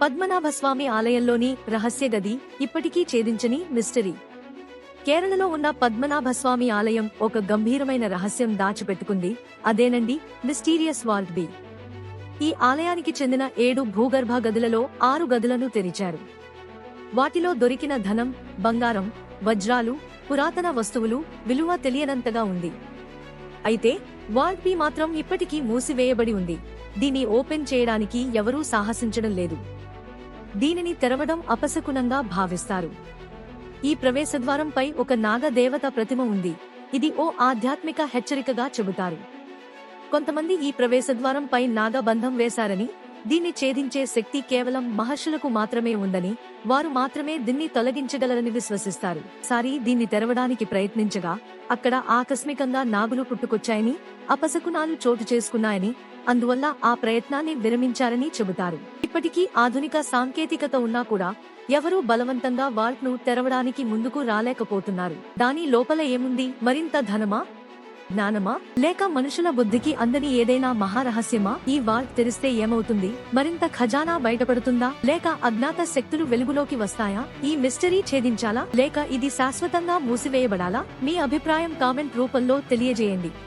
పద్మనాభస్వామి ఆలయంలోని రహస్య గది ఇప్పటికీ ఛేదించని మిస్టరీ కేరళలో ఉన్న పద్మనాభస్వామి ఆలయం ఒక గంభీరమైన రహస్యం దాచిపెట్టుకుంది. అదేనండి మిస్టీరియస్ వాల్ట్ బి ఈ ఆలయానికి చెందిన ఏడు భూగర్భ గదులలో ఆరు గదులను తెరిచారు. వాటిలో దొరికిన ధనం బంగారం వజ్రాలు పురాతన వస్తువులు విలువ తెలియనంతగా ఉంది. అయితే వాల్ట్ బి మాత్రం ఇప్పటికీ మూసివేయబడి ఉంది. దీన్ని ఓపెన్ చేయడానికి ఎవరూ సాహసించడం లేదు. దీనిని తెరవడం అపశకునంగా భావిస్తారు. ఈ ప్రవేశద్వారంపై ఒక నాగదేవత ప్రతిమ ఉంది. ఇది ఓ ఆధ్యాత్మిక హెచ్చరికగా చెబుతారు. కొంతమంది ఈ ప్రవేశద్వారంపై నాగబంధం వేశారని దీన్ని ఛేదించే శక్తి కేవలం మహర్షులకు మాత్రమే ఉందని వారు మాత్రమే దీన్ని తొలగించగలరని విశ్వసిస్తారు. సారి దీన్ని తెరవడానికి ప్రయత్నించగా అక్కడ ఆకస్మికంగా నాగులు పుట్టుకొచ్చాయని అపశకునాలు చోటు చేసుకున్నాయని అందువల్ల ఆ ప్రయత్నాన్ని విరమించారని చెబుతారు. ఇప్పటికీ ఆధునిక సాంకేతికత ఉన్నా కూడా ఎవరూ బలవంతంగా వాల్ట్ను తెరవడానికి ముందుకు రాలేకపోతున్నారు. దాని లోపల ఏముంది? మరింత ధనమా? జ్ఞానమా? లేక మనుషుల బుద్ధికి అందని ఏదైనా మహారహస్యమా? ఈ వాల్ట్ తెరిస్తే ఏమవుతుంది? మరింత ఖజానా బయటపడుతుందా? లేక అజ్ఞాత శక్తులు వెలుగులోకి వస్తాయా? ఈ మిస్టరీ ఛేదించాలా? లేక ఇది శాశ్వతంగా మూసివేయబడాలా? మీ అభిప్రాయం కామెంట్ రూపంలో తెలియజేయండి.